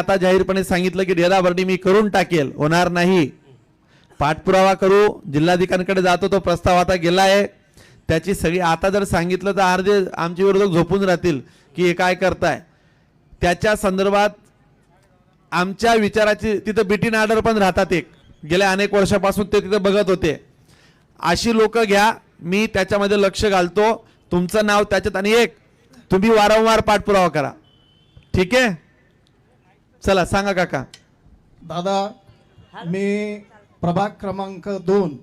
आता जाहीरपणे सांगितलं की डेराबर्डी मी करून टाकेल. होणार नाही. पाठपुरावा करू. जिल्हाधिकाऱ्यांकडे जातो तो प्रस्ताव आता गेला आहे. त्याची सगळी आता जर सांगितलं तर अर्धे आमचे विरोधक झोपून राहतील की हे काय करताय. त्याच्या संदर्भात आमच्या विचाराची तिथं बिटिन आर्डर पण राहतात एक. गेल्या अनेक वर्षापासून ते तिथं बघत होते. अशी लोक घ्या. मी त्याच्यामध्ये लक्ष घालतो. तुमचं नाव त्याच्यात आणि एक. तुम्ही वारंवार पाठपुरावा करा. ठीक आहे? चला सांगा काका. दादा मी प्रभाग क्रमांक दोन.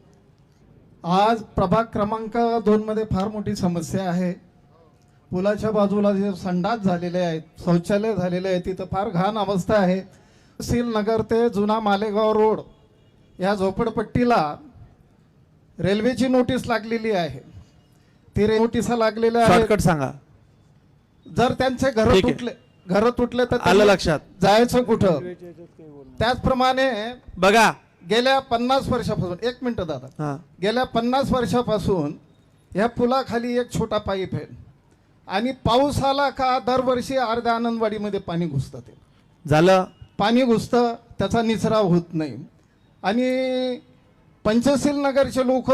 आज प्रभाग क्रमांक दोन मध्ये फार मोठी समस्या आहे. पुलाच्या बाजूला जे संडास झालेले आहेत शौचालय झालेले आहे तिथं फार घाण अवस्था आहे. सील नगर ते जुना मालेगाव रोड या झोपडपट्टीला रेल्वेची नोटीस लागलेली आहे. ती नोटिसा लागलेल्या आहेत. शॉर्टकट सांगा. जर त्यांचे घर. तुटले घर तुटले तर आलं लक्षात. जायचं कुठं? त्याचप्रमाणे बघा. गेल्या पन्नास वर्षापासून एक मिनिट दादा. हा. गेल्या पन्नास वर्षापासून या पुलाखाली एक छोटा पाईप आहे. आणि पाऊस आला का दरवर्षी अर्ध्या आनंदवाडीमध्ये पाणी घुसतं ते. झालं. पाणी घुसतं त्याचा निचरा होत नाही. आणि पंचशील नगरचे लोक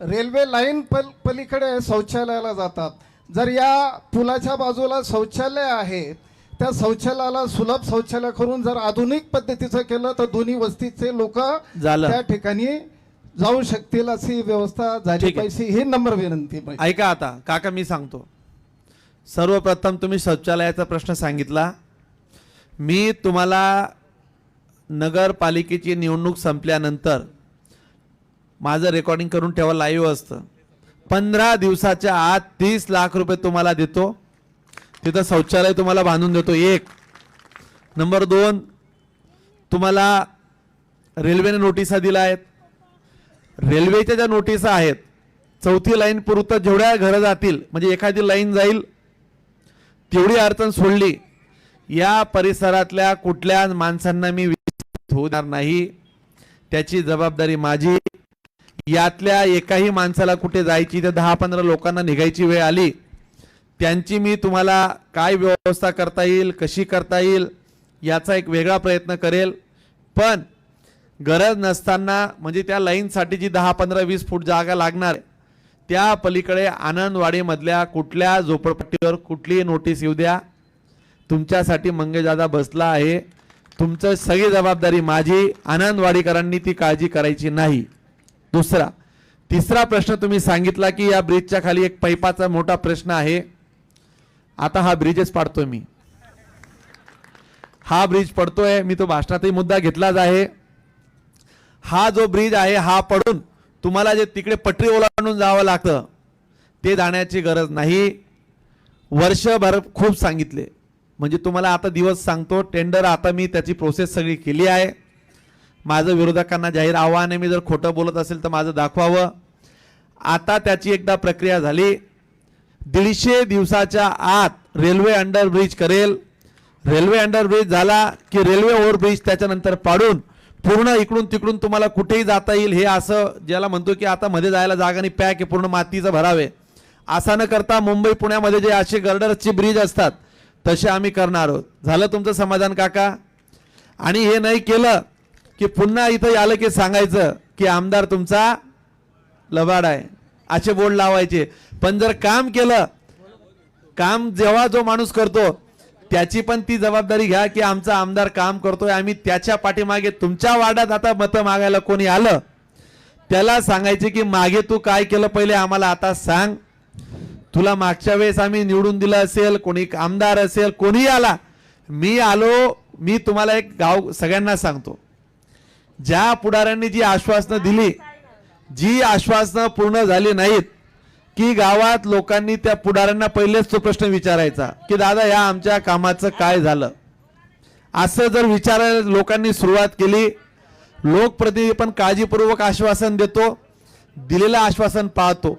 रेल्वे लाईन पल पलीकडे शौचालयाला जातात. जर या पुलाच्या बाजूला शौचालय आहे त्या शौचालयाला सुलभ शौचालय करून जर आधुनिक पद्धतीचं केलं तर दोन्ही वस्तीचे लोक झालं. त्या ठिकाणी जाऊ शकतील अशी व्यवस्था झाली ठीक आहे. पाहिजे ही नंबर विनंती. ऐका आता काका मी सांगतो सर्वप्रथम तुम्ही शौचालयाचा प्रश्न सांगितला मी तुम्हाला नगरपालिकेची निवडणूक संपल्यानंतर माझं रेकॉर्डिंग करून ठेवा लाईव्ह असतं पंधरा दिवसाच्या आत तीस लाख रुपये तुम्हाला देतो तिथं शौचालय तुम्हाला बांधून देतो. एक. नंबर दोन तुम्हाला रेल्वेने नोटिसा दिल्या आहेत. रेल्वेच्या ज्या नोटिसा आहेत चौथी लाईन पुरतं जेवढ्या घरं जातील म्हणजे एखादी लाईन जाईल तेवढी अडचण सोडली या परिसरातल्या कुठल्या माणसांना मी होणार नाही. त्याची जबाबदारी माझी. यातल्या एकाही माणसाला कुठे जायची तर दहा पंधरा लोकांना निघायची वेळ आली त्यांची मी तुम्हाला काय व्यवस्था करता येईल कशी करता येईल याचा एक वेगळा प्रयत्न करेल. पण गरज नसताना म्हणजे त्या लाईनसाठी जी दहा पंधरा वीस फूट जागा लागणार त्या पलीकडे आनंदवाडीमधल्या कुठल्या झोपडपट्टीवर कुठलीही नोटीस येऊ द्या. तुमच्यासाठी मंगेजादा बसला आहे. तुमचं सगळी जबाबदारी माझी. आनंदवाडीकरांनी ती काळजी करायची नाही. दुसरा तिसरा प्रश्न तुम्ही सांगितला की या ब्रिजच्या खाली एक पैपाचा मोठा प्रश्न आहे. आता हा ब्रिजच पाडतोय मी. हा ब्रिज पडतोय मी तो भाषणातही मुद्दा घेतलाच आहे. हा जो ब्रिज आहे हा पडून तुम्हाला जे तिकडे पटरी ओलांडून जावं लागतं ते जाण्याची गरज नाही. वर्षभर खूप सांगितले. म्हणजे तुम्हाला आता दिवस सांगतो टेंडर आता मी त्याची प्रोसेस सगळी केली आहे. माझं विरोधकांना जाहीर आव्हान आहे मी जर खोटं बोलत असेल तर माझं दाखवावं. आता त्याची एकदा प्रक्रिया झाली. दीडशे दिवसाच्या आत रेल्वे अंडर ब्रिज करेल. रेल्वे अंडरब्रिज झाला की रेल्वे ओव्हरब्रिज त्याच्यानंतर पाडून पूर्ण इकडून तिकडून तुम्हाला कुठेही जाता येईल हे असं ज्याला म्हणतो की आता मध्ये जायला जागा नाही पॅक आहे पूर्ण मातीचं भरावे असं न करता मुंबई पुण्यामध्ये जे असे गर्डरचे ब्रिज असतात तसे आम्ही करणार आहोत. झालं तुमचं समाधान काका? आणि हे नाही केलं की पुन्हा इथं आलं की सांगायचं की आमदार तुमचा लबाड आहे. असे बोर्ड लावायचे. पण जर काम केलं काम जेव्हा जो माणूस करतो त्याची पण ती जबाबदारी घ्या की आमचा आमदार काम करतोय आम्ही त्याच्या पाठीमागे तुमच्या वाड्यात आता मतं मागायला कोणी आलं त्याला सांगायचे की मागे तू काय केलं पहिले आम्हाला आता सांग. तुला मागच्या वेळेस आम्ही निवडून दिलं असेल कोणी आमदार असेल कोणीही आला मी आलो मी तुम्हाला एक गाव सगळ्यांना सांगतो. ज्या पुढाऱ्यांनी जी आश्वासनं दिली जी आश्वासनं पूर्ण झाली नाहीत की गावात लोकांनी त्या पुढाऱ्यांना पहिलेच तो प्रश्न विचारायचा की दादा या आमच्या कामाचं काय झालं? असं जर विचारायला लोकांनी सुरुवात केली लोकप्रतिनिधी पण काळजीपूर्वक आश्वासन देतो दिलेलं आश्वासन पाहतो.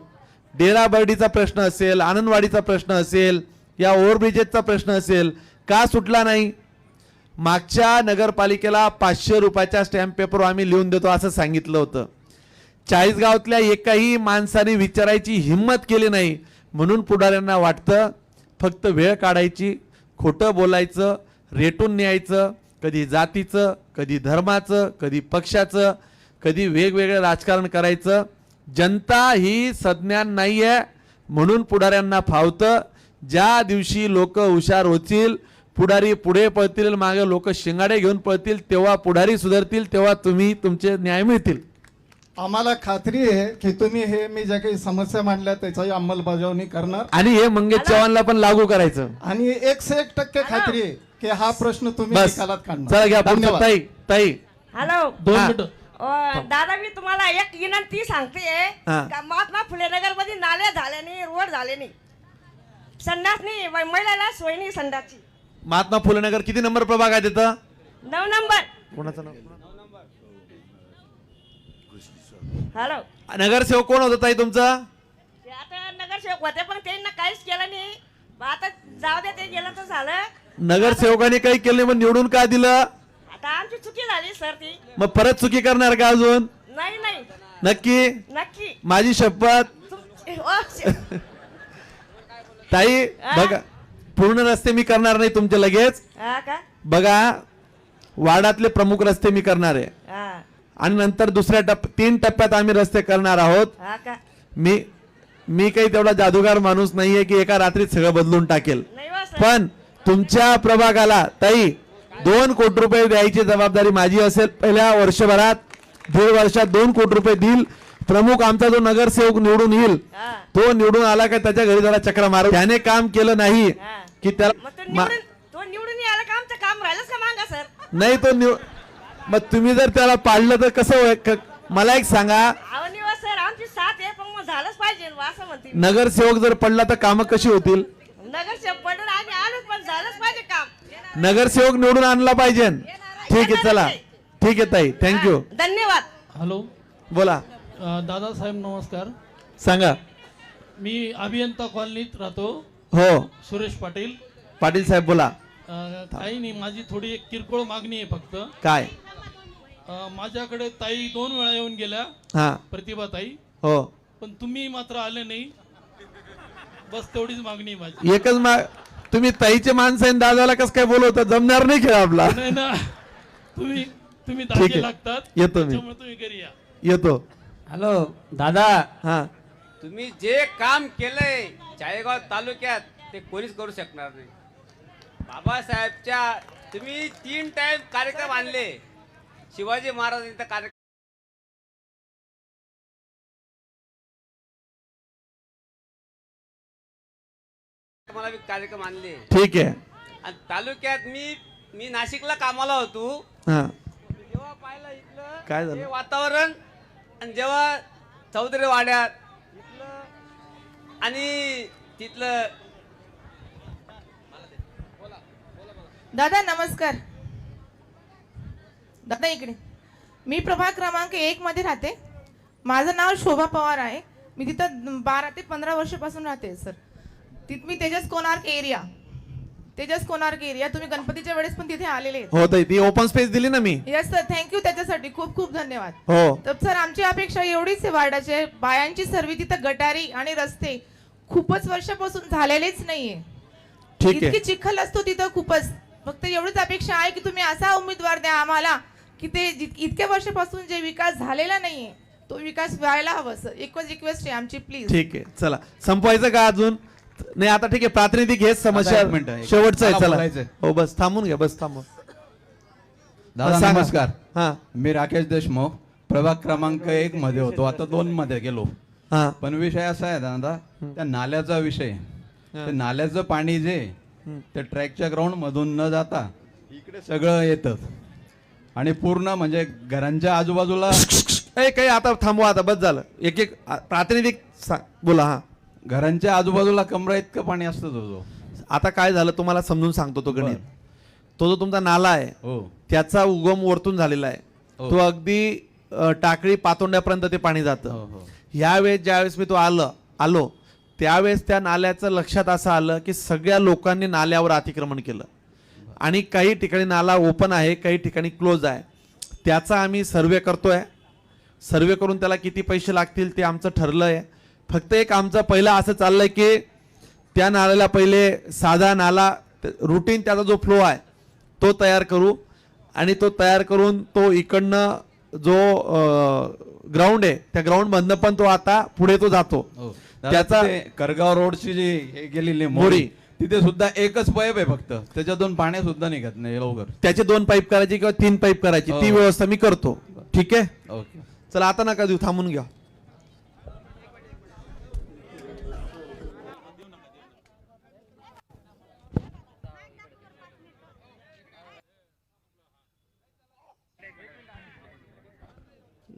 डेराबर्डीचा प्रश्न असेल आनंदवाडीचा प्रश्न असेल या ओव्हरब्रिजेसचा प्रश्न असेल का सुटला नाही? मागच्या नगरपालिकेला पाचशे रुपयाच्या स्टॅम्प पेपर आम्ही लिहून देतो असं सांगितलं होतं. चाळीसगावातल्या एकाही माणसाने विचारायची हिंमत केली नाही. म्हणून पुढाऱ्यांना वाटतं फक्त वेळ काढायची खोटं बोलायचं रेटून न्यायचं कधी जातीचं कधी धर्माचं कधी पक्षाचं कधी वेगवेगळं राजकारण करायचं. जनता ही सज्ञान नाही आहे म्हणून पुढाऱ्यांना फावतं ज्या दिवशी लोक हुशार होतील पुढारी पुढे पळतील मागे लोक शिंगाडे घेऊन पळतील तेव्हा पुढारी सुधारतील तेव्हा तुम्ही तुमचे न्याय मिळतील. आम्हाला खात्री आहे की तुम्ही हे मी ज्या काही समस्या मांडल्या त्याची अंमलबजावणी करणार. आणि हे मंगेश चव्हाणला पण लागू करायचं. आणि एकशे एक टक्के खात्री आहे की हा प्रश्न तुम्ही बस. निकालात चला काढणार घ्या पुढचं. धन्यवाद. ताई ताई. हॅलो. दोन हा. मिनिटं. अ, दादा मी तुम्हाला एक विनंती सांगते. हा. का महात्मा फुले नगरमध्ये नाले झाले नाही रोड झाले नाही. संडास नाही व- महिलाला सोय नाही संडासची. महात्मा फुले नगर किती नंबर प्रभाग आहे तिथं? नऊ नंबर. कोणाचं नाव? हॅलो. नगरसेवक कोण होतं ताई तुमचं? ते आता नगरसेवक होते पण त्यांना काहीच केलं नाही. मग आता जाऊ दे ते गेलं तर झालं. नगरसेवकाने काही केलं नाही मग निवडून का दिलं? आता आमची चुकी झाली सर ती. मग परत चुकी करणार का अजून? नाही नाही. नक्की? नक्की. माझी शपथ? तुम- ओ, श- ताई बघा पूर्ण रस्ते मी करणार नाही तुमचे लगेच. हा का? बघा वार्डातले प्रमुख रस्ते मी करणार आहे. हा. आणि नंतर दुसऱ्या टप्प तीन टप्प्यात आम्ही रस्ते करणार आहोत. मी मी काही तेवढा जादूगार माणूस नाहीये की एका रात्रीत सगळं बदलून टाकेल. नाही हो पण तुमच्या प्रभागाला ताई दोन कोटी रुपये द्यायची जबाबदारी माझी असेल. पहिल्या वर्षभरात दीड वर्षात दोन कोटी रुपये देईल. प्रमुख आमचा जो नगरसेवक निवडून येईल तो निवडून आला का त्याच्या घरी जरा चक्र मारू. त्याने काम केलं नाही. की त्याला निवडून तो निवडून मागा तुम्ही जर त्याला पाडलं तर कसं क- मला एक सांगा. अहो निवा सर आमची साथ आहे पण मग झालंच पाहिजे असं म्हणते. नगरसेवक जर पडला तर कामं कशी होतील? नगरसेवक पडून आम्ही आलोच पण झालंच पाहिजे काम. नगरसेवक निवडून आणला पाहिजे. ठीक आहे चला. ठीक आहे ताई. थँक्यू धन्यवाद. हॅलो. बोला. अं, दादासाहेब नमस्कार. सांगा. मी अभियंता कॉलनीत राहतो. हो. सुरेश पाटील. पाटील साहेब बोला. अं, काही नाही माझी थोडी एक किरकोळ मागणी आहे फक्त. काय? अं, माझ्याकडे ताई दोन वेळा येऊन गेल्या. हा. प्रतिभा ताई हो. पण तुम्ही मात्र आले नाही. बस तेवढीच मागणी आहे माझी. एकच मा तुम्ही ताईचे माणसं आहे आणि दादाला कसं काय बोलवता? जमणार नाही खेळ आपला. नाही ना तुम्ही तुम्ही ठीक आहे. दागे लागतात. येतो मी. तुम्ही घरी या. येतो. हॅलो दादा. हा. तुम्ही जे काम केलंय चाळेगाव तालुक्यात ते कोणीच करू शकणार नाही. बाबासाहेबच्या तुम्ही तीन टाइम कार्यक्रम आणले. शिवाजी महाराजांचा कार्यक्रम मला बी कार्यक्रम आणले. ठीक आहे. आणि तालुक्यात मी मी नाशिकला कामाला होतो. हा. जेव्हा पाहिलं इथलं काय झालं? हे वातावरण आणि जेव्हा चौधरी वाड्यात इथलं आणि तिथलं दादा नमस्कार. दादा इकडे. मी प्रभाग क्रमांक एक मध्ये राहते. माझं नाव शोभा पवार आहे. मी तिथं बारा ते पंधरा वर्षापासून राहते सर. तिथ मी तेजस कोणार्क एरिया. तेजस कोणार्क एरिया. तुम्ही गणपतीच्या वेळेस पण तिथे आलेले हो ताई ती ओपन स्पेस दिली ना मी. येस सर थँक्यू त्याच्यासाठी. खूप खूप धन्यवाद. हो. तर सर आमची अपेक्षा एवढीच आहे वार्डाचे. बायांची सर्व तिथं गटारी आणि रस्ते खूपच वर्षापासून झालेलेच नाहीये. ठीक इतकी आहे चिखल असतो तिथं खूपच. फक्त एवढीच अपेक्षा आहे की तुम्ही असा उमेदवार द्या आम्हाला. की ते इतक्या वर्षापासून जे विकास झालेला नाहीये तो विकास व्हायला हवा सर. एकच रिक्वेस्ट आहे आमची प्लीज ठीक आहे. चला. संपवायचं का अजून? नाही आता ठीक आहे. प्रातिनिधिक हेच समस्या शेवटचं आहे. चला. हो बस. थांबून घ्या बस. थांबून. दादा. नमस्कार. हा. मी राकेश देशमुख प्रभाग क्रमांक एक मध्ये होतो. आता दोन मध्ये गेलो. हा. पण विषय असा आहे दादा त्या नाल्याचा विषय. ते नाल्याचं पाणी जे त्या ट्रॅकच्या ग्राउंड मधून न जाता इकडे सगळं येतं. आणि पूर्ण म्हणजे घरांच्या आजूबाजूला ए काही आता थांबवा आता बस झालं. एक एक आ, प्रातिनिधिक बोला हा. घरांच्या आजूबाजूला कमरा इतकं पाणी असतं तो आता काय झालं तुम्हाला समजून सांगतो तो गणित. तो जो तुमचा नाला आहे हो. त्याचा उगम वरतून झालेला आहे. हो. तो अगदी अ, टाकळी पातोंड्यापर्यंत ते पाणी हो, जातं. हो. ह्यावेळेस ज्यावेळेस मी तो आलं आलो त्यावेळेस त्या नाल्याचं लक्षात असं आलं की सगळ्या लोकांनी नाल्यावर अतिक्रमण केलं. आणि काही ठिकाणी नाला ओपन आहे काही ठिकाणी क्लोज आहे. त्याचा आम्ही सर्वे करतोय. सर्वे करून त्याला किती पैसे लागतील ते आमचं ठरलं आहे फक्त एक आमचं पहिलं असं चाललंय की त्या नाल्याला पहिले साधा नाला रुटीन त्याचा जो फ्लो आहे तो तयार करू. आणि तो तयार करून तो इकडनं जो ग्राउंड आहे त्या ग्राउंड मधनं पण तो आता पुढे तो जातो. हो. त्याचा त्याचा करगाव रोडची जी हे गेलेली मोरी. तिथे सुद्धा एकच पाईप आहे फक्त. त्याच्यातून पाणी सुद्धा निघत नाही लवकर. त्याचे दोन पाईप करायचे किंवा तीन पाईप करायची. ती हो. व्यवस्था मी करतो. ठीक आहे? ओके. चला आता नका देऊ थांबून घ्या.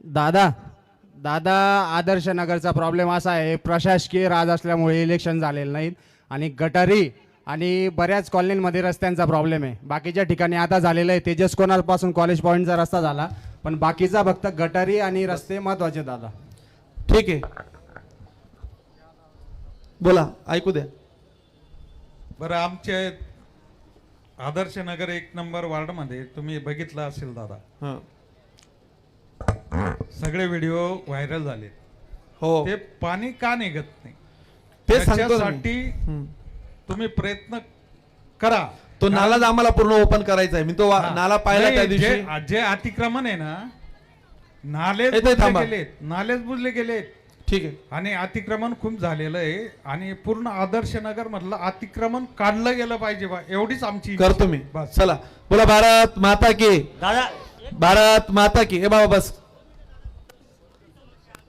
दादा दादा आदर्श नगरचा प्रॉब्लेम असा आहे प्रशासकीय राज असल्यामुळे इलेक्शन झालेलं नाहीत. आणि गटारी आणि बऱ्याच कॉलनीमध्ये रस्त्यांचा प्रॉब्लेम आहे. बाकीच्या ठिकाणी आता झालेलं आहे. तेजस कोणापासून कॉलेज पॉईंटचा रस्ता झाला पण बाकीचा फक्त गटारी आणि रस्ते महत्त्वाचे दादा. ठीक आहे. बोला ऐकू द्या. बरं आमचे आदर्श नगर एक नंबर वार्डमध्ये तुम्ही बघितलं असेल दादा. हं. सगळे व्हिडिओ व्हायरल झाले हो. ते पाणी का निघत नाही? ते. त्याच्यासाठी हं. तुम्ही प्रयत्न करा. तो नालाच आम्हाला पूर्ण ओपन करायचा आहे. मी तो. नाला पाहिला त्या दिवशी. जे- अतिक्रमण आहे ना नाले. गेलेत नालेच बुजले गेलेत. ठीक आहे. आणि अतिक्रमण खूप झालेलं आहे. आणि पूर्ण आदर्श नगर मधलं अतिक्रमण काढलं गेलं पाहिजे बा. एवढीच आमची करतो. मी. बस. चला. बोला भारत माता की. दादा. भारत माता की. हे बाबा बस.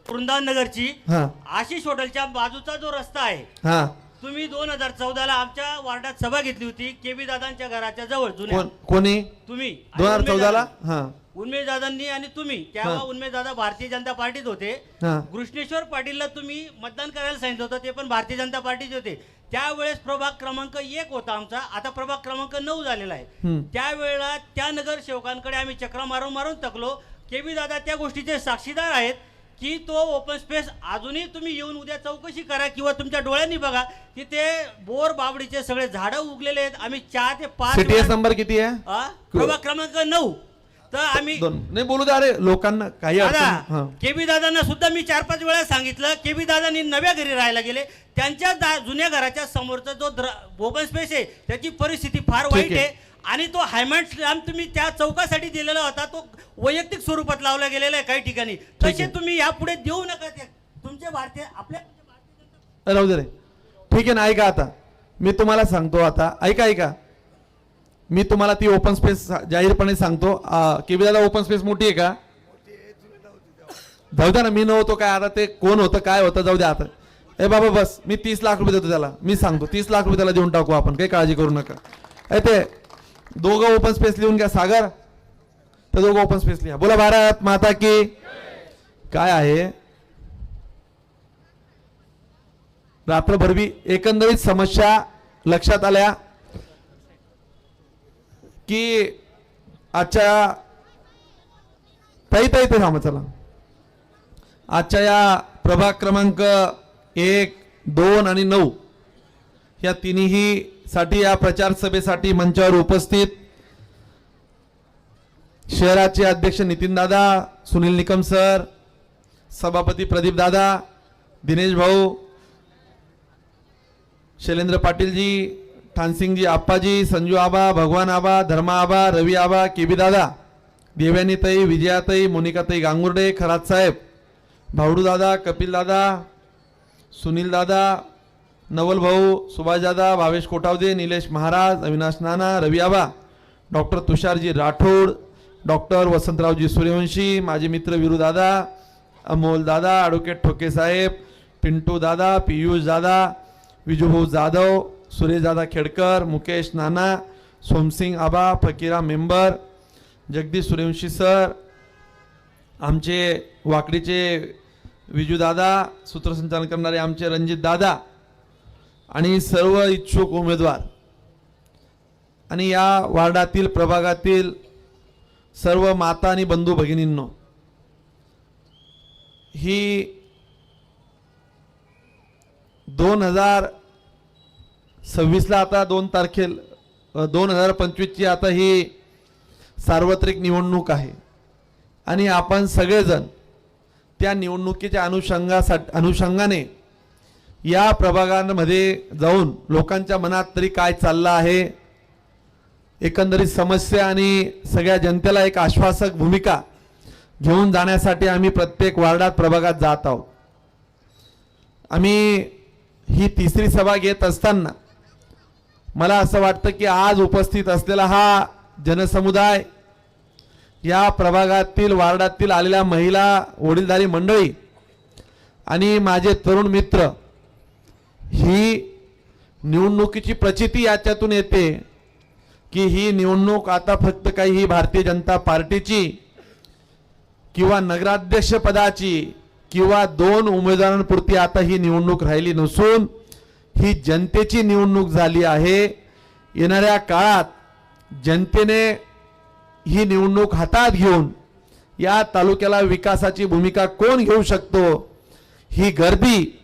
वृंदावन नगरची हा. आशिष हॉटेलच्या बाजूचा जो रस्ता आहे हा. तुम्ही दोन हजार चौदाला आमच्या वार्डात सभा घेतली होती केबी दादांच्या घराच्या जवळ जुन्या. कोण कोणी? तुम्ही आणि दोन हजार उन्मेष चौदाला? दादा- हा. उन्मेष दादांनी आणि तुम्ही. तेव्हा हा. उन्मेष दादा भारतीय जनता पार्टीत होते. हा. कृष्णेश्वर पाटीलला तुम्ही मतदान करायला सांगितलं होतं ते पण भारतीय जनता पार्टीचे होते. त्यावेळेस प्रभाग क्रमांक एक होता आमचा. आता प्रभाग क्रमांक नऊ झालेला आहे. त्यावेळेला त्या नगरसेवकांकडे आम्ही चक्र मारून मारून थकलो. केबी दादा त्या गोष्टीचे साक्षीदार आहेत. की तो ओपन स्पेस अजूनही तुम्ही येऊन उद्या चौकशी करा किंवा तुमच्या डोळ्यांनी बघा की ते बोर बाबडीचे सगळे झाडं उगलेले आहेत. आम्ही चार ते पाच सिटीएस नंबर किती आहे? प्रभाग क्रमांक नऊ. तर आम्ही नाही बोलू द्या. अरे लोकांना काही दादा केबी दादांना सुद्धा मी चार पाच वेळा सांगितलं. केबी दादांनी नव्या घरी राहायला गेले. त्यांच्या जुन्या घराच्या समोरचा जो ओपन स्पेस आहे त्याची परिस्थिती फार वाईट आहे. आणि तो हायमंड स्लॅम तुम्ही त्या चौकासाठी दिलेला होता तो वैयक्तिक स्वरूपात लावला गेलेला आहे काही ठिकाणी. तसे तुम्ही यापुढे देऊ नका ते. तुमचे भारतीय आपल्या राहू दे रे. ठीक आहे ना ऐका आता. मी तुम्हाला सांगतो आता. ऐका ऐका. मी तुम्हाला ती ओपन स्पेस जाहीरपणे सांगतो. केबी दादा ओपन स्पेस मोठी आहे का? जाऊ द्या ना मी नव्हतो काय? आता ते कोण होतं काय होतं जाऊ द्या आता. ए बाबा बस. मी तीस लाख रुपये देतो त्याला. मी सांगतो. तीस लाख रुपये त्याला देऊन टाकू आपण. काही काळजी करू नका. ए ते दोघं ओपन स्पेस लिहून घ्या सागर. तर दोघं ओपन स्पेस लिहा. बोला भारत माता की काय आहे? रात्रभरवी एकंदरीत समस्या लक्षात आल्या की आजच्या ताई ताई ते थांबा चला. आजच्या या प्रभाग क्रमांक एक दोन आणि नऊ या तिन्ही साठी या प्रचार सभेसाठी मंचावर उपस्थित शहराचे अध्यक्ष नितीन दादा सुनील निकम सर सभापती प्रदीप दादा दिनेश भाऊ शैलेंद्र पाटीलजी ठानसिंगजी आप्पाजी संजू आबा भगवान आबा धर्मा आबा रवी आबा केबी दादा देव्यानीताई विजयाताई मोनिकाताई गांगुर्डे खरात साहेब भावडू दादा कपिल दादा सुनील दादा नवल भाऊ सुभाषदादा भावेश कोटावदे निलेश महाराज अविनाश नाना रवी आबा डॉक्टर तुषारजी राठोड डॉक्टर वसंतरावजी सूर्यवंशी माझे मित्र विरू दादा अमोल दादा ॲडव्होकेट ठोके साहेब पिंटू दादा पियुष दादा विजूभाऊ जाधव सुरेशदादा खेडकर मुकेश नाना सोमसिंग आबा फकीरा मेंबर जगदीश सूर्यवंशी सर आमचे वाकडीचे विजू दादा सूत्रसंचालन करणारे आमचे रणजित दादा आणि सर्व इच्छुक उमेदवार. आणि या वार्डातील प्रभागातील सर्व माता आणि बंधू भगिनींनो ही दोन हजार सव्वीसला आता दोन तारखेला दोन हजार पंचवीसची आता ही सार्वत्रिक निवडणूक आहे. आणि आपण सगळेजण त्या निवडणुकीच्या अनुषंगासाठी अनुषंगाने या प्रभागांमध्ये जाऊन लोकांच्या मनात तरी काय चाललं आहे? एकंदरीत समस्या आणि सगळ्या जनतेला एक आश्वासक भूमिका घेऊन जाण्यासाठी आम्ही प्रत्येक वार्डात प्रभागात जात आहोत. आम्ही ही तिसरी सभा घेत असताना मला असं वाटतं की आज उपस्थित असलेला हा जनसमुदाय या प्रभागातील वार्डातील आलेल्या महिला वडीलधारी मंडळी आणि माझे तरुण मित्र ही निवडणुकीची प्रचिती याच्यातून येते की ही निवडणूक आता फक्त काही ही भारतीय जनता पार्टीची किंवा नगराध्यक्ष पदाची किंवा दोन उमेदवारांपुरती आता ही निवडणूक राहिली नसून ही जनतेची निवडणूक झाली आहे. येणाऱ्या काळात जनतेने ही निवडणूक हातात घेऊन या तालुक्याला विकासाची भूमिका कोण घेऊ शकतो? ही गर्दी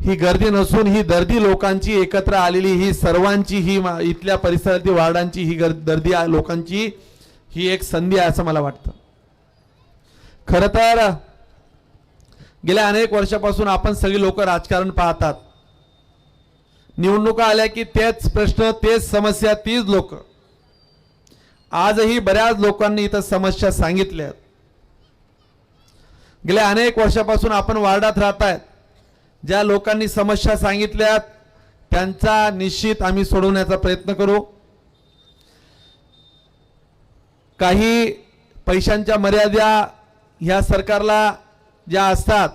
ही गर्दी नसून ही दर्दी लोकांची एकत्र आलेली ही सर्वांची ही इथल्या परिसरातील वार्डांची ही गर्दी दर्दी लोकांची ही एक संधी आहे असं मला वाटतं. खरं तर गेल्या अनेक वर्षापासून आपण सगळी लोक राजकारण पाहतात. निवडणुका आल्या की तेच प्रश्न तेच समस्या तीच लोक. आजही बऱ्याच लोकांनी इथं समस्या सांगितल्या गेल्या अनेक वर्षापासून आपण वार्डात राहतायत. ज्या लोकांनी समस्या सांगितल्यात त्यांचा निश्चित आम्ही सोडवण्याचा प्रयत्न करू. काही पैशांच्या मर्यादा ह्या सरकारला ज्या असतात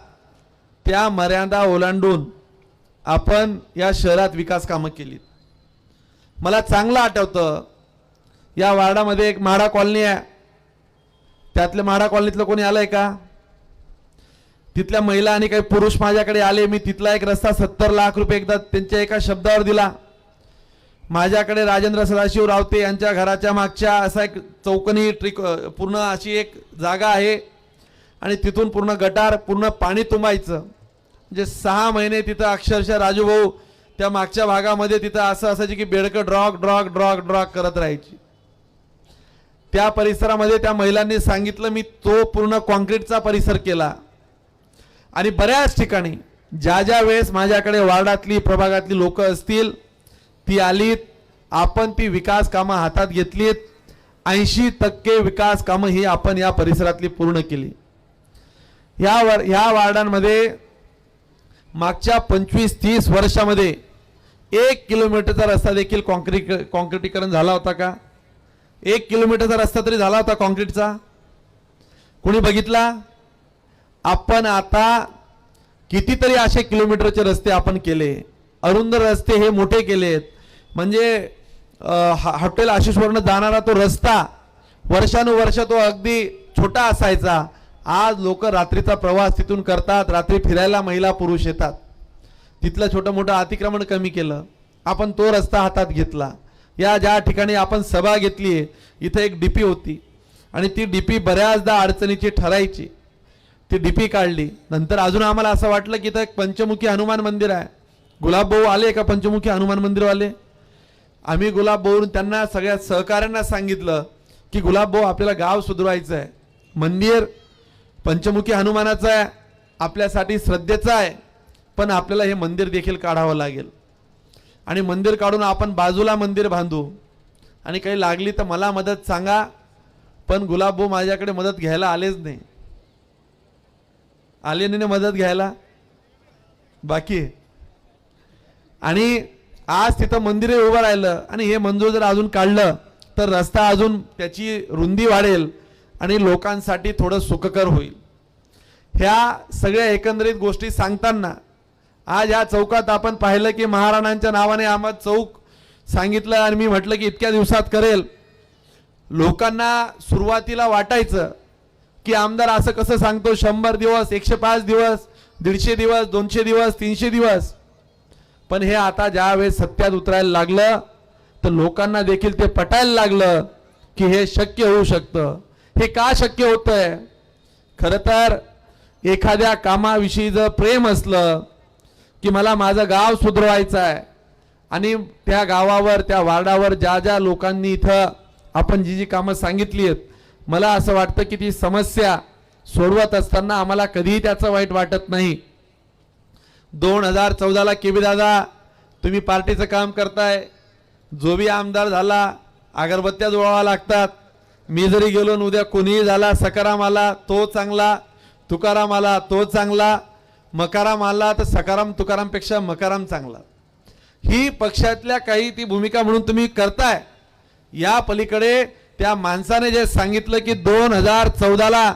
त्या मर्यादा ओलांडून आपण या शहरात विकास कामं केली मला चांगलं आठवतं या वार्डामध्ये एक म्हाडा कॉलनी आहे. त्यातल्या म्हाडा कॉलनीतलं कोणी आलंय का? तिथल्या महिला आणि काही पुरुष माझ्याकडे आले मी तिथला एक रस्ता सत्तर लाख रुपये एकदा त्यांच्या एका शब्दावर दिला. माझ्याकडे राजेंद्र सदाशिव रावते यांच्या घराच्या मागच्या असा एक चौकनी ट्रिक पूर्ण अशी एक जागा आहे. आणि तिथून पूर्ण गटार पूर्ण पाणी तुंबायचं. म्हणजे सहा महिने तिथं अक्षरशः राजूभाऊ त्या मागच्या भागामध्ये तिथं असं असायची की बेडकं ड्रॉक ड्रॉक ड्रॉक ड्रॉक करत राहायची. त्या परिसरामध्ये त्या महिलांनी सांगितलं मी तो पूर्ण कॉन्क्रीटचा परिसर केला. आणि बऱ्याच ठिकाणी ज्या ज्या वेळेस माझ्याकडे वार्डातली प्रभागातली लोक असतील ती आलीत आपण ती विकास कामं हातात घेतलीत ऐंशी टक्के विकास कामं ही आपण या परिसरातली पूर्ण केली. ह्या वर ह्या वार्डांमध्ये मागच्या पंचवीस तीस वर्षामध्ये एक किलोमीटरचा रस्ता देखील कॉन्क्रीट कॉन्क्रिटीकरण झाला होता का? एक किलोमीटरचा रस्ता तरी झाला होता कॉन्क्रीटचा? कोणी बघितला? आपण आता कितीतरी असे किलोमीटरचे रस्ते आपण केले. अरुंद रस्ते हे मोठे केलेत. म्हणजे हॉटेल आशिषवरनं जाणारा तो रस्ता वर्षानुवर्ष तो अगदी छोटा असायचा. आज लोक रात्रीचा प्रवास तिथून करतात रात्री फिरायला महिला पुरुष येतात. तिथलं छोटं मोठं अतिक्रमण कमी केलं. आपण तो रस्ता हातात घेतला. या ज्या ठिकाणी आपण सभा घेतली इथं एक डीपी होती. आणि ती डीपी बऱ्याचदा अडचणीची ठरायची. ती डीपी काढली. नंतर अजून आम्हाला असं वाटलं की इथं एक पंचमुखी हनुमान मंदिर आहे. गुलाबभाऊ आले का पंचमुखी हनुमान मंदिरवाले? आम्ही गुलाबभाऊ त्यांना सगळ्या सहकाऱ्यांना सांगितलं की गुलाबभाऊ आपल्याला गाव सुधरवायचं आहे. मंदिर पंचमुखी हनुमानाचं आहे. आपल्यासाठी श्रद्धेचं आहे. पण आपल्याला हे मंदिर देखील काढावं लागेल. आणि मंदिर काढून आपण बाजूला मंदिर बांधू. आणि काही लागली तर मला मदत सांगा. पण गुलाबभाऊ माझ्याकडे मदत घ्यायला आलेच नाही. आले मदत घ्यायला. बाकी. आणि आज तिथं मंदिर उभं राहिलं. आणि हे मंजूर जर अजून काढलं तर रस्ता अजून त्याची रुंदी वाढेल आणि लोकांसाठी थोडं सुखकर होईल. ह्या सगळ्या एकंदरीत गोष्टी सांगताना आज या चौकात आपण पाहिलं की महाराणांच्या नावाने अहमद चौक सांगितलं आणि मी म्हटलं की इतक्या दिवसात करेल. लोकांना सुरुवातीला वाटायचं की आमदार असं कसं सांगतो शंभर दिवस एकशे पाच दिवस दीडशे दिवस दोनशे दिवस तीनशे दिवस. पण हे आता ज्या वेळेस सत्यात उतरायला लागलं तर लोकांना देखील ते पटायला लागलं की हे शक्य होऊ शकतं. हे का शक्य होतंय? खरं तर एखाद्या कामाविषयी जर प्रेम असलं की मला माझं गाव सुधरवायचं आहे आणि त्या गावावर त्या वार्डावर ज्या ज्या लोकांनी इथं आपण जी जी कामं सांगितली आहेत मला असं वाटतं की ती समस्या सोडवत असताना आम्हाला कधीही त्याचं वाईट वाटत नाही. दोन हजार चौदाला केबी दादा तुम्ही पार्टीचं काम करताय. जो बी आमदार झाला अगरबत्त्या जोडाव्या लागतात. मी जरी गेलो उद्या कोणीही झाला सकाराम आला तो चांगला. तुकाराम आला तो चांगला. मकाराम आला तर सकाराम तुकारामपेक्षा मकाराम चांगला. ही पक्षातल्या काही ती भूमिका म्हणून तुम्ही करताय. या पलीकडे त्या माणसाने जे सांगितलं की दोन हजार चौदाला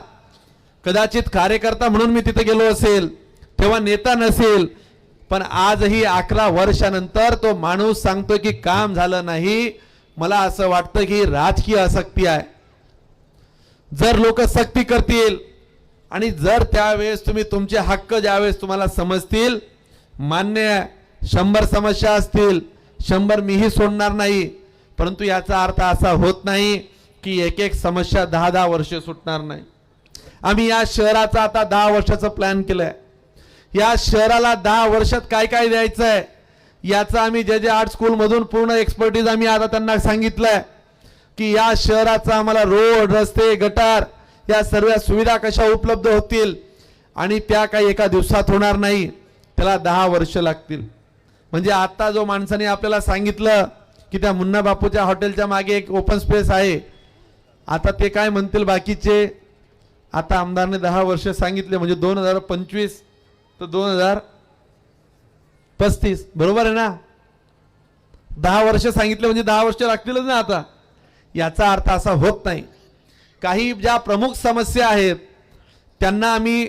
कदाचित कार्यकर्ता म्हणून मी तिथे गेलो असेल तेव्हा नेता नसेल पण आजही अकरा वर्षानंतर तो माणूस सांगतो की काम झालं नाही. मला असं वाटतं की राजकीय आसक्ती आहे. जर लोक सक्ती करतील आणि जर त्यावेळेस तुम्ही तुमचे हक्क ज्यावेळेस तुम्हाला समजतील मान्य शंभर समस्या असतील शंभर मीही सोडणार नाही परंतु याचा अर्थ असा होत नाही की एक एक समस्या दहा दहा वर्ष सुटणार नाही. आम्ही या शहराचा आता दहा वर्षाचा प्लॅन केलाय. या शहराला दहा वर्षात काय काय द्यायचं आहे याचा आम्ही जे जे आर्ट स्कूलमधून पूर्ण एक्सपर्टीज आम्ही आता त्यांना सांगितलंय की या शहराचा आम्हाला रोड रस्ते गटार या सर्व सुविधा कशा उपलब्ध होतील आणि त्या काही एका दिवसात होणार नाही त्याला दहा वर्ष लागतील. म्हणजे आता जो माणसाने आपल्याला सांगितलं की त्या मुन्ना बापूच्या हॉटेलच्या मागे एक ओपन स्पेस आहे. आता ते काय म्हणतील बाकीचे? आता आमदारने दहा वर्ष सांगितले म्हणजे दोन हजार पंचवीस तर दोन हजार पस्तीस. बरोबर आहे ना? दहा वर्ष सांगितले म्हणजे दहा वर्ष लागतीलच ना आता. याचा अर्थ असा होत नाही. काही ज्या प्रमुख समस्या आहेत त्यांना आम्ही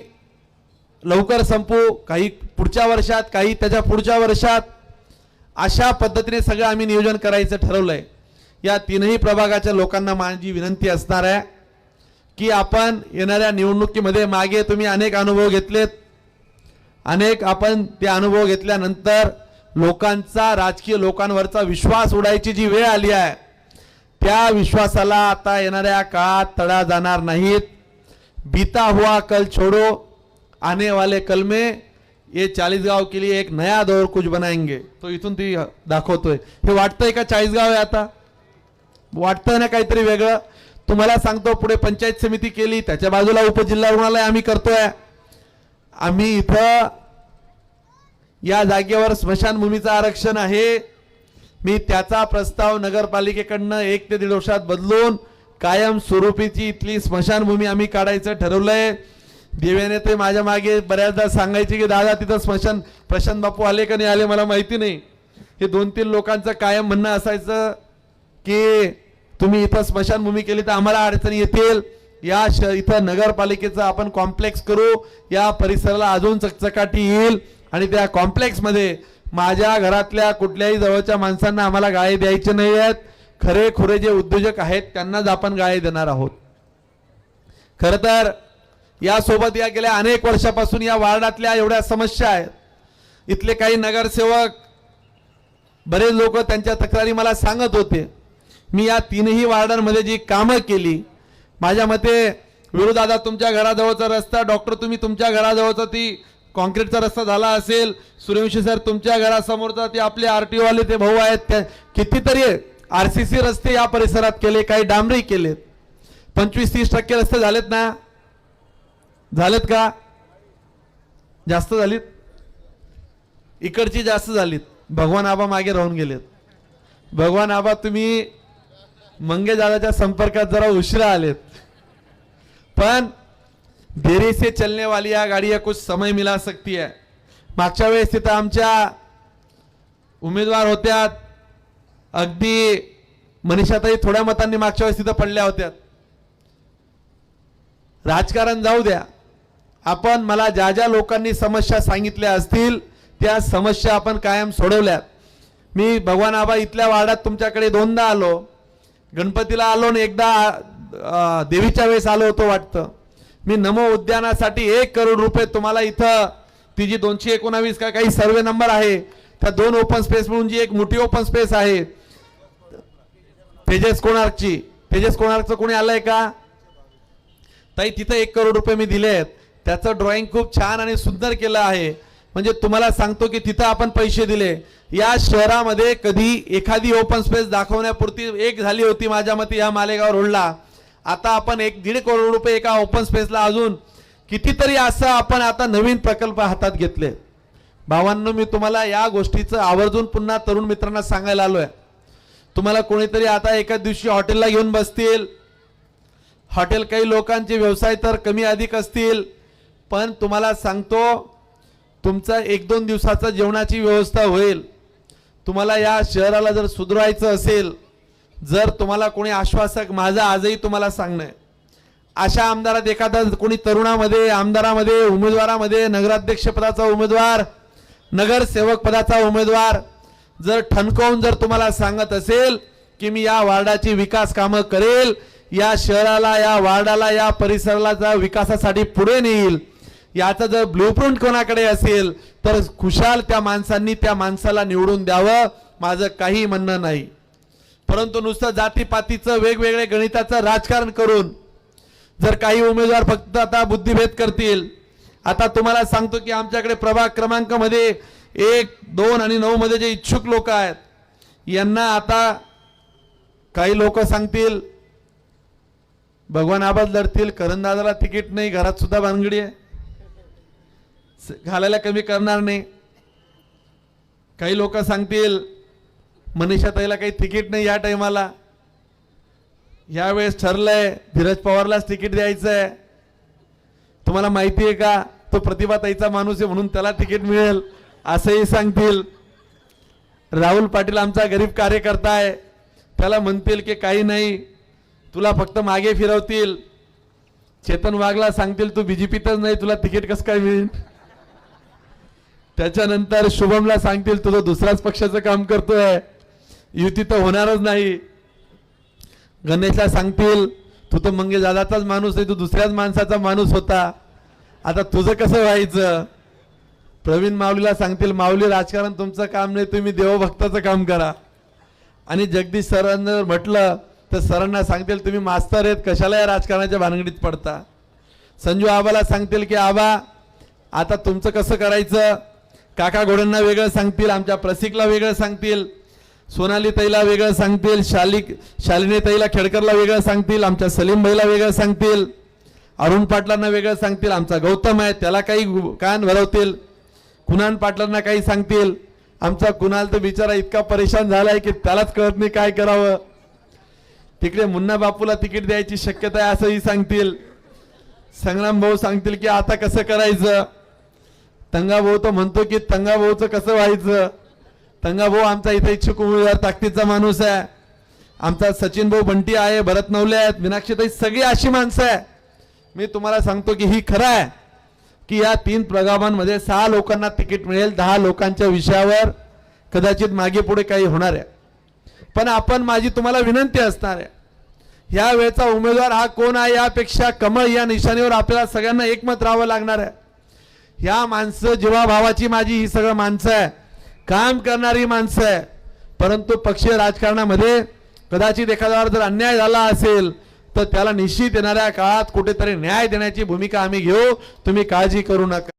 लवकर संपू काही पुढच्या वर्षात काही त्याच्या पुढच्या वर्षात. अशा पद्धतीने सगळं आम्ही नियोजन करायचं ठरवलंय. या तीनही प्रभागाच्या लोकांना माझी विनंती असणार आहे की आपण येणाऱ्या निवडणुकीमध्ये मागे तुम्ही अनेक अनुभव घेतलेत. अनेक आपण ते अनुभव घेतल्यानंतर लोकांचा राजकीय लोकांवरचा विश्वास उडायची जी वेळ आली आहे त्या विश्वासाला आता येणाऱ्या काळात तडा जाणार नाहीत. बीता हुआ कल छोड़ो आने वाले कल में ये चाळीसगाव के लिए एक नया दौर कुछ बनाएंगे। तो इथून ती दाखवतोय. हे वाटतंय का चाळीसगाव आहे आता? वाटतं ना काहीतरी वेगळं? तुम्हाला सांगतो पुढे पंचायत समिती केली त्याच्या बाजूला उपजिल्हा रुग्णालय आम्ही करतोय. आम्ही इथं या जागेवर स्मशानभूमीचं आरक्षण आहे. मी त्याचा प्रस्ताव नगरपालिकेकडनं एक ते दीड वर्षात बदलून कायम स्वरूपीची इथली स्मशानभूमी आम्ही काढायचं ठरवलंय. देवेने ते माझ्या मागे बऱ्याचदा सांगायचे की दादा तिथं स्मशान प्रशांत बापू आले का नाही आले मला माहिती नाही. हे दोन तीन लोकांचं कायम म्हणणं असायचं की तुम्ही इथं स्मशानभूमी केली तर आम्हाला अडचणी येतील. या श इथं नगरपालिकेचं आपण कॉम्प्लेक्स करू. या परिसराला अजून चकचकाटी येईल आणि त्या कॉम्प्लेक्समध्ये माझ्या घरातल्या कुठल्याही जवळच्या माणसांना आम्हाला गाळे द्यायचे नाही आहेत. खरे खुरे जे उद्योजक आहेत त्यांनाच आपण गाळे देणार आहोत. खरं तर यासोबत या गेल्या अनेक वर्षापासून या वार्डातल्या एवढ्या समस्या आहेत. इथले काही नगरसेवक बरेच लोक त्यांच्या तक्रारी मला सांगत होते. मी या तीनही वार्डांमध्ये जी कामं केली माझ्या मते विरोधादा तुमच्या घराजवळचा रस्ता डॉक्टर तुम्ही तुमच्या घराजवळचा ती कॉन्क्रीटचा रस्ता झाला असेल सूर्यवंशी सर तुमच्या घरासमोरचा ते आपले आर टी ओवाले ते भाऊ आहेत त्या कितीतरी आर सी सी रस्ते या परिसरात केले काही डांबरी केलेत. पंचवीस तीस टक्के रस्ते झालेत ना? झालेत का? जास्त झालीत? इकडची जास्त झालीत. भगवान आबा मागे राहून गेलेत. भगवान आबा तुम्ही मंगेदादाच्या संपर्कात जरा उशिरा आलेत. पण देरी से चलने वाली या गाड़ी या कुछ समय मिला सकती है. मागच्या वेळेस तिथं आमच्या उमेदवार होत्या अगदी मनीषाताई थोड्या मतांनी मागच्या वेळेस तिथं पडल्या होत्या राजकारण जाऊ द्या. आपण मला ज्या ज्या लोकांनी समस्या सांगितल्या असतील त्या समस्या आपण कायम सोडवल्यात. मी भगवान आबा इथल्या वार्डात तुमच्याकडे दोनदा आलो. गणपतीला आलो आणि एकदा देवीच्या वेळेस आलो होतो वाटतं. मी नमो उद्यानासाठी एक करोड रुपये तुम्हाला इथं ती जी दोनशे एकोणावीस का काही सर्वे नंबर आहे त्या दोन ओपन स्पेस म्हणून जी एक मोठी ओपन स्पेस आहे तेजस कोणार्कची. तेजस कोणार्कचं कोणी आलंय का? ताई तिथं एक करोड रुपये मी दिले आहेत त्याचं ड्रॉइंग खूप छान आणि सुंदर केलं आहे. म्हणजे तुम्हाला सांगतो की तिथं आपण पैसे दिले. या शहरामध्ये कधी एखादी ओपन स्पेस दाखवण्यापुरती एक झाली होती माझ्या मते या मालेगाव रोडला. आता आपण एक दीड करोड रुपये एका ओपन स्पेसला अजून कितीतरी असं आपण आता नवीन प्रकल्प हातात घेतले. भावांनो मी तुम्हाला या गोष्टीचं आवर्जून पुन्हा तरुण मित्रांना सांगायला आलो आहे तुम्हाला कोणीतरी आता एका दिवशी हॉटेलला घेऊन बसतील. हॉटेल काही लोकांचे व्यवसाय तर कमी अधिक असतील. पण तुम्हाला सांगतो तुमचा एक दोन दिवसाचा जेवणाची व्यवस्था होईल. तुम्हाला या शहराला जर सुधारायचं असेल जर तुम्हाला कोणी आश्वासक माझं आजही तुम्हाला सांगणं आहे. अशा आमदारात एखादा कोणी तरुणामध्ये आमदारामध्ये उमेदवारामध्ये नगराध्यक्षपदाचा उमेदवार नगरसेवक पदाचा उमेदवार जर ठणकावून जर तुम्हाला सांगत असेल की मी या वार्डाची विकास कामं करेल या शहराला या वार्डाला या परिसराला विकासासाठी पुढे नेईल याचं जर ब्लूप्रिंट कोणाकडे असेल तर खुशाल त्या माणसांनी त्या माणसाला निवडून द्यावं माझं काही म्हणणं नाही. परंतु नुसतं जातीपातीचं वेगवेगळे गणिताचं राजकारण करून जर काही उमेदवार फक्त आता बुद्धिभेद करतील आता तुम्हाला सांगतो की आमच्याकडे प्रभाग क्रमांकमध्ये एक दोन आणि नऊमध्ये जे इच्छुक लोक आहेत यांना आता काही लोक सांगतील भगवान आबाद लढतील करंदाजाला तिकीट नाही घरात सुद्धा भानगडी आहे. घालायला कमी करणार नाही. काही लोक सांगतील मनीषा ताईला काही तिकीट नाही या टायमाला. यावेळेस ठरलंय धीरज पवारलाच तिकीट द्यायचं आहे तुम्हाला माहिती आहे का तो प्रतिभाताईचा माणूस आहे म्हणून त्याला तिकीट मिळेल असंही सांगतील. राहुल पाटील आमचा गरीब कार्यकर्ता आहे. त्याला म्हणतील की काही नाही तुला फक्त मागे फिरवतील. चेतन वाघला सांगतील तू बीजेपीतच नाही तुला तिकीट कसं काय मिळेल? त्याच्यानंतर शुभमला सांगतील तुझं दुसऱ्याच पक्षाचं काम करतोय. युती तर होणारच नाही. गणेशला सांगतील तू तर मंगेश दादाचाच माणूस आहे तू दुसऱ्याच माणसाचा माणूस होता. आता तुझं कसं व्हायचं? प्रवीण माऊलीला सांगतील माऊली राजकारण तुमचं काम नाही तुम्ही देवभक्ताचं काम करा. आणि जगदीश सरांना म्हटलं तर सरांना सांगतील तुम्ही मास्तर आहेत कशाला या राजकारणाच्या भानगडीत पडता? संजू आबाला सांगतील की आबा आता तुमचं कसं करायचं? काका घोड्यांना वेगळं सांगतील आमच्या प्रसिकला वेगळं सांगतील सोनाली ताईला वेगळं सांगतील शालिक शालिनी ताईला खेडकरला वेगळं सांगतील आमच्या सलीम भाईला वेगळं सांगतील अरुण पाटलांना वेगळं सांगतील आमचा गौतम आहे त्याला काही कान भरवतील कुणाल पाटलांना काही सांगतील. आमचा कुणाल तर बिचारा इतका परेशान झालाय की त्यालाच कळत नाही काय करावं. तिकडे मुन्ना बापूला तिकीट द्यायची शक्यता आहे असंही सांगतील. संग्राम भाऊ सांगतील की आता कसं करायचं? तंगाभाऊ तो तर म्हणतो की तंगाभाऊचं कसं व्हायचं? तंगाभाऊ आमचा इथे इच्छुक उमेदवार ताकदीचा माणूस आहे. आमचा सचिन भाऊ बंटी आहे भरत नवले आहेत मीनाक्षीताई सगळी अशी माणसं आहे. मी तुम्हाला सांगतो की ही खरं आहे की या तीन प्रगामांमध्ये सहा लोकांना तिकीट मिळेल दहा लोकांच्या विषयावर. कदाचित मागे पुढे काही होणार आहे. पण आपण माझी तुम्हाला विनंती असणार आहे. या वेळचा उमेदवार हा कोण आहे यापेक्षा कमळ या निशाणीवर आपल्याला सगळ्यांना एकमत राहावं लागणार आहे. ह्या माणसं जीवाभावाची माझी ही सगळं माणसं आहे. काम करणारी माणसं आहे. परंतु पक्षीय राजकारणामध्ये कदाचित एखाद्यावर जर अन्याय झाला असेल तर त्याला निश्चित येणाऱ्या काळात कुठेतरी न्याय देण्याची भूमिका आम्ही घेऊ. तुम्ही काळजी करू नका.